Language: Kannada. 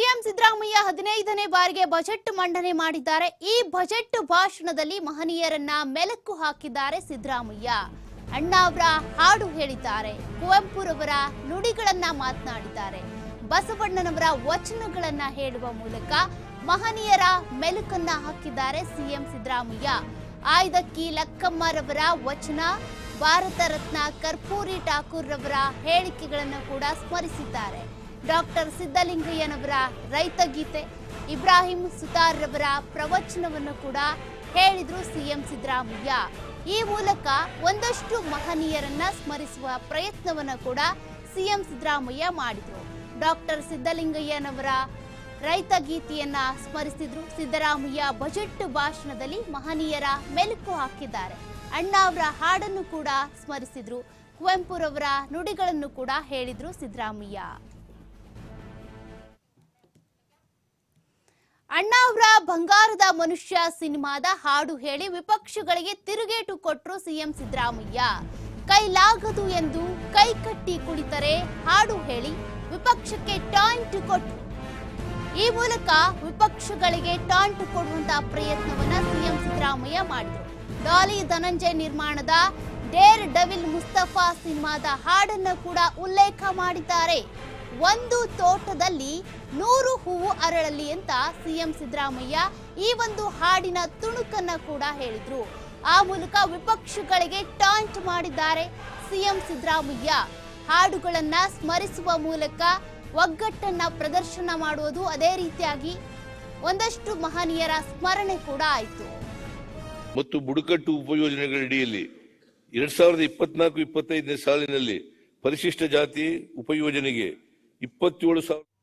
ಸಿಎಂ ಸಿದ್ದರಾಮಯ್ಯ ಹದಿನೈದನೇ ಬಾರಿಗೆ ಬಜೆಟ್ ಮಂಡನೆ ಮಾಡಿದ್ದಾರೆ. ಈ ಬಜೆಟ್ ಭಾಷಣದಲ್ಲಿ ಮಹನೀಯರನ್ನ ಮೆಲುಕು ಹಾಕಿದ್ದಾರೆ ಸಿದ್ದರಾಮಯ್ಯ. ಅಣ್ಣಾವ್ರ ಹಾಡು ಹೇಳಿದ್ದಾರೆ. ಕುವೆಂಪುರವರ ನುಡಿಗಳನ್ನ ಮಾತನಾಡಿದ್ದಾರೆ. ಬಸವಣ್ಣನವರ ವಚನಗಳನ್ನ ಹೇಳುವ ಮೂಲಕ ಮಹನೀಯರ ಮೆಲುಕನ್ನ ಹಾಕಿದ್ದಾರೆ ಸಿಎಂ ಸಿದ್ದರಾಮಯ್ಯ. ಆಯ್ದಕ್ಕಿ ಲಕ್ಕಮ್ಮರವರ ವಚನ, ಭಾರತ ರತ್ನ ಕರ್ಪೂರಿ ಠಾಕೂರ್ ರವರ ಹೇಳಿಕೆಗಳನ್ನು ಕೂಡ ಸ್ಮರಿಸಿದ್ದಾರೆ. ಡಾಕ್ಟರ್ ಸಿದ್ದಲಿಂಗಯ್ಯನವರ ರೈತ ಗೀತೆ, ಇಬ್ರಾಹಿಂ ಸುತಾರ್ ರವರ ಪ್ರವಚನವನ್ನು ಕೂಡ ಹೇಳಿದ್ರು ಸಿಎಂ ಸಿದ್ದರಾಮಯ್ಯ. ಈ ಮೂಲಕ ಒಂದಷ್ಟು ಮಹನೀಯರನ್ನ ಸ್ಮರಿಸುವ ಪ್ರಯತ್ನವನ್ನ ಕೂಡ ಸಿಎಂ ಸಿದ್ದರಾಮಯ್ಯ ಮಾಡಿದ್ರು. ಡಾಕ್ಟರ್ ಸಿದ್ದಲಿಂಗಯ್ಯನವರ ರೈತ ಗೀತೆಯನ್ನ ಸ್ಮರಿಸಿದ್ರು. ಸಿದ್ದರಾಮಯ್ಯ ಬಜೆಟ್ ಭಾಷಣದಲ್ಲಿ ಮಹನೀಯರ ಮೆಲುಕು ಹಾಕಿದ್ದಾರೆ. ಅಣ್ಣಾವರ ಹಾಡನ್ನು ಕೂಡ ಸ್ಮರಿಸಿದ್ರು. ಕುವೆಂಪುರವರ ನುಡಿಗಳನ್ನು ಕೂಡ ಹೇಳಿದ್ರು ಸಿದ್ದರಾಮಯ್ಯ. ಅಣ್ಣಾವ್ರ ಬಂಗಾರದ ಮನುಷ್ಯ ಸಿನಿಮಾದ ಹಾಡು ಹೇಳಿ ವಿಪಕ್ಷಗಳಿಗೆ ತಿರುಗೇಟು ಕೊಟ್ಟರು ಸಿಎಂ ಸಿದ್ದರಾಮಯ್ಯ. ಕೈಲಾಗದು ಎಂದು ಕೈ ಕಟ್ಟಿ ಕುಳಿತರೆ ಹಾಡು ಹೇಳಿ ವಿಪಕ್ಷಕ್ಕೆ ಟಾಂಟ್ ಕೊಟ್ಟರು ಈ ಮೂಲಕ ವಿಪಕ್ಷಗಳಿಗೆ ಟಾಂಟ್ ಕೊಡುವಂತಹ ಪ್ರಯತ್ನವನ್ನ ಸಿಎಂ ಸಿದ್ದರಾಮಯ್ಯ ಮಾಡಿದರು. ಡಾಲಿ ಧನಂಜಯ ನಿರ್ಮಾಣದ ಡೇರ್ ಡವಿಲ್ ಮುಸ್ತಫಾ ಸಿನಿಮಾದ ಹಾಡನ್ನು ಕೂಡ ಉಲ್ಲೇಖ ಮಾಡಿದ್ದಾರೆ. ಒಂದು ತೋಟದಲ್ಲಿ ನೂರು ಹೂವು ಅರಳಲಿ ಅಂತ ಸಿಎಂ ಸಿದ್ದರಾಮಯ್ಯ ಈ ಒಂದು ಹಾಡಿನ ತುಣುಕನ್ನ ಕೂಡ ಹೇಳಿದ್ರು. ಆ ಮೂಲಕ ವಿಪಕ್ಷಗಳಿಗೆ ಟಾಂಟ್ ಮಾಡಿದ್ದಾರೆ ಸಿಎಂ ಸಿದ್ದರಾಮಯ್ಯ. ಹಾಡುಗಳನ್ನ ಸ್ಮರಿಸುವ ಮೂಲಕ ಒಗ್ಗಟ್ಟನ್ನ ಪ್ರದರ್ಶನ ಮಾಡುವುದು ಅದೇ ರೀತಿಯಾಗಿ ಒಂದಷ್ಟು ಮಹನೀಯರ ಸ್ಮರಣೆ ಕೂಡ ಆಯಿತು. ಮತ್ತು ಬುಡಕಟ್ಟು ಉಪಯೋಜನೆಗಳಡಿಯಲ್ಲಿ ಎರಡ್ ಸಾವಿರದ ಇಪ್ಪತ್ನಾಲ್ಕು, ಇಪ್ಪತ್ತೈದನೇ ಸಾಲಿನಲ್ಲಿ ಪರಿಶಿಷ್ಟ ಜಾತಿ ಉಪಯೋಜನೆಗೆ ಇಪ್ಪತ್ತೇಳು ಸಾವಿರ